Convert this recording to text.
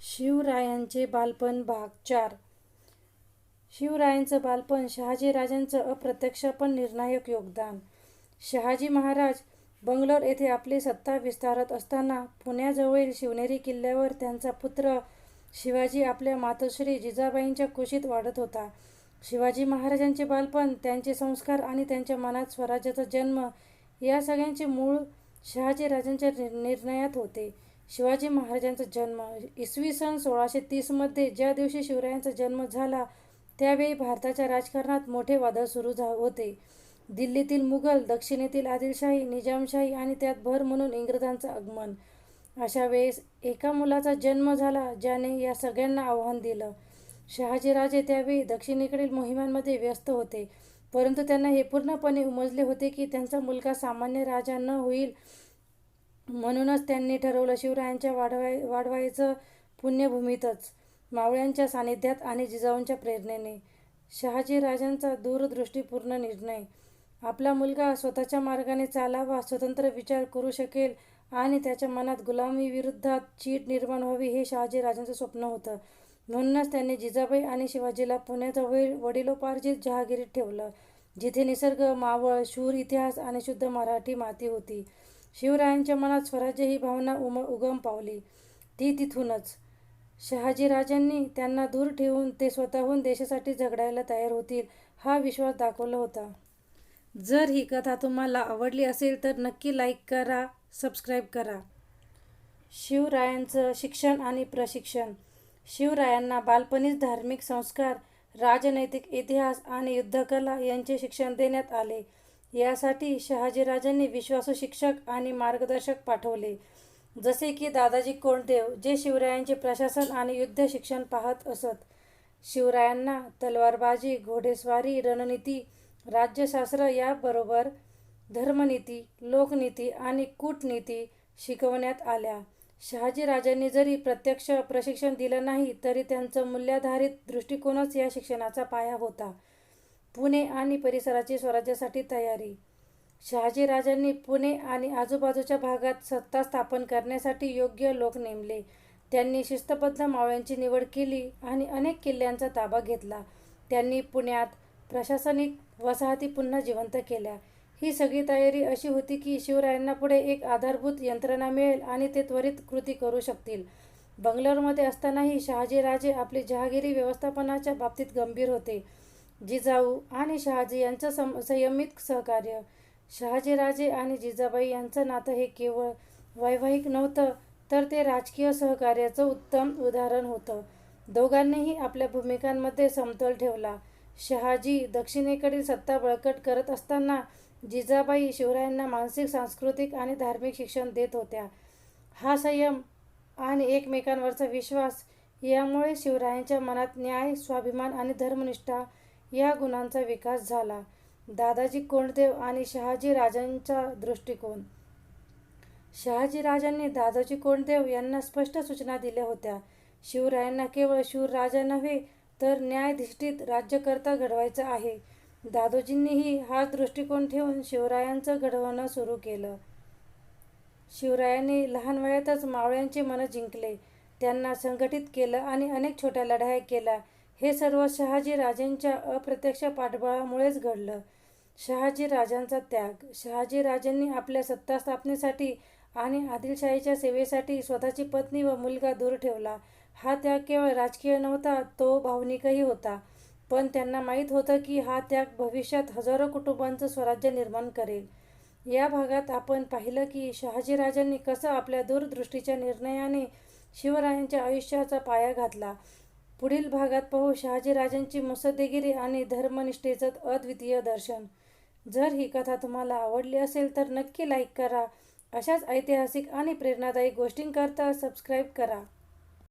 शिवरायांचे बालपण भाग चार शिवरायांचं बालपण शहाजीराजांचं अप्रत्यक्ष पण निर्णायक योगदान शहाजी महाराज बंगलोर येथे आपली सत्ता विस्तारत असताना पुण्याजवळील शिवनेरी किल्ल्यावर त्यांचा पुत्र शिवाजी आपल्या मातोश्री जिजाबाईंच्या कुशीत वाढत होता. शिवाजी महाराजांचे बालपण, त्यांचे संस्कार आणि त्यांच्या मनात स्वराज्याचा जन्म या सगळ्यांचे मूळ शहाजीराजांच्या निर्णयात होते. शिवाजी महाराजांचा जन्म इसवी सन सोळाशे तीसमध्ये ज्या दिवशी शिवरायांचा जन्म झाला त्यावेळी भारताच्या राजकारणात मोठे वादळ सुरू झा होते. दिल्लीतील मुघल, दक्षिणेतील आदिलशाही, निजामशाही आणि त्यात भर म्हणून इंग्रजांचं आगमन. अशा वेळेस एका मुलाचा जन्म झाला ज्याने या सगळ्यांना आव्हान दिलं. शहाजीराजे त्यावेळी दक्षिणेकडील मोहिमांमध्ये व्यस्त होते, परंतु त्यांना हे पूर्णपणे उमजले होते की त्यांचा मुलगा सामान्य राजा न होईल. म्हणूनच त्यांनी ठरवलं शिवरायांच्या वाढवाय वाढवायचं पुण्यभूमीतच, मावळ्यांच्या सानिध्यात आणि जिजाऊंच्या प्रेरणेने. शहाजीराजांचा दूरदृष्टीपूर्ण निर्णय. आपला मुलगा स्वतःच्या मार्गाने चालावा, स्वतंत्र विचार करू शकेल आणि त्याच्या मनात गुलामीविरुद्धात चीट निर्माण व्हावी हे शहाजीराजांचं स्वप्न होतं. म्हणूनच त्यांनी जिजाबाई आणि शिवाजीला पुण्याजवळील वडिलोपार्जित जहागिरीत ठेवलं, जिथे निसर्ग, मावळ, शूर इतिहास आणि शुद्ध मराठी माती होती. शिवरायांच्या मनात स्वराज्य ही भावना उम उगम पावली ती तिथूनच. शहाजीराजांनी त्यांना दूर ठेवून ते स्वतःहून देशासाठी झगडायला तयार होतील हा विश्वास दाखवला होता. जर ही कथा तुम्हाला आवडली असेल तर नक्की लाईक करा, सबस्क्राईब करा. शिवरायांचं शिक्षण आणि प्रशिक्षण शिवरायांना बालपणीच धार्मिक संस्कार, राजनैतिक इतिहास आणि युद्धकला यांचे शिक्षण देण्यात आले. यासाठी शहाजीराजांनी विश्वासू शिक्षक आणि मार्गदर्शक पाठवले, जसे की दादाजी कोंडदेव, जे शिवरायांचे प्रशासन आणि युद्ध शिक्षण पाहत असत. शिवरायांना तलवारबाजी, घोडेस्वारी, रणनीती, राज्यशास्त्र याबरोबर धर्मनीती, लोकनीती आणि कूटनीती शिकवण्यात आल्या. शहाजीराजांनी जरी प्रत्यक्ष प्रशिक्षण दिलं नाही तरी त्यांचं मूल्याधारित दृष्टिकोनच या शिक्षणाचा पाया होता. पुणे आणि परिसराची स्वराज्यासाठी तयारी शहाजीराजांनी पुणे आणि आजूबाजूच्या भागात सत्ता स्थापन करण्यासाठी योग्य लोक नेमले. त्यांनी शिस्तबद्ध मावळ्यांची निवड केली आणि अनेक किल्ल्यांचा ताबा घेतला. त्यांनी पुण्यात प्रशासनिक वसाहती पुन्हा जिवंत केल्या. ही सगळी तयारी अशी होती की शिवरायांना पुढे एक आधारभूत यंत्रणा मिळेल आणि ते त्वरित कृती करू शकतील. बंगलोरमध्ये असतानाही शहाजीराजे आपली जहागिरी व्यवस्थापनाच्या बाबतीत गंभीर होते. जिजाऊ आणि शहाजी यांचं सम संयमित सहकार्य शहाजीराजे आणि जिजाबाई यांचं नातं हे केवळ वैवाहिक नव्हतं तर ते राजकीय सहकार्याचं उत्तम उदाहरण होतं. दोघांनीही आपल्या भूमिकांमध्ये समतोल ठेवला. शहाजी दक्षिणेकडील सत्ता बळकट करत असताना जिजाबाई शिवरायांना मानसिक, सांस्कृतिक आणि धार्मिक शिक्षण देत होत्या. हा संयम आणि एकमेकांवरचा विश्वास यामुळे शिवरायांच्या मनात न्याय, स्वाभिमान आणि धर्मनिष्ठा या गुणांचा विकास झाला. दादाजी कोंडदेव आणि शहाजी राजांचा दृष्टिकोन शहाजी राजांनी दादाजी कोंडदेव यांना स्पष्ट सूचना दिल्या होत्या. शिवरायांना केवळ शिवराजा नव्हे तर न्यायधिष्ठित राज्यकर्ता घडवायचा आहे. दादोजींनीही हाच दृष्टिकोन ठेवून शिवरायांचं घडवणं सुरू केलं. शिवरायांनी लहान वयातच मावळ्यांचे मन जिंकले, त्यांना संघटित केलं आणि अनेक छोट्या लढाया केल्या. हे सर्व शहाजीराजेंच्या अप्रत्यक्ष पाठबळामुळेच घडलं. शहाजीराजांचा त्याग शहाजीराजांनी आपल्या सत्ता स्थापनेसाठी आणि आदिलशाहीच्या सेवेसाठी स्वतःची पत्नी व मुलगा दूर ठेवला. हा त्याग केवळ राजकीय नव्हता, तो भावनिकही होता. पण त्यांना माहीत होतं की हा त्याग भविष्यात हजारो कुटुंबांचं स्वराज्य निर्माण करेल. या भागात आपण पाहिलं की शहाजीराजांनी कसं आपल्या दूरदृष्टीच्या निर्णयाने शिवरायांच्या आयुष्याचा पाया घातला. पुढील भागात पाहू शहाजीराजांची मुसद्देगिरी आणि धर्मनिष्ठेचं अद्वितीय दर्शन. जर ही कथा तुम्हाला आवडली असेल तर नक्की लाईक करा. अशाच ऐतिहासिक आणि प्रेरणादायी गोष्टींकरता सबस्क्राईब करा.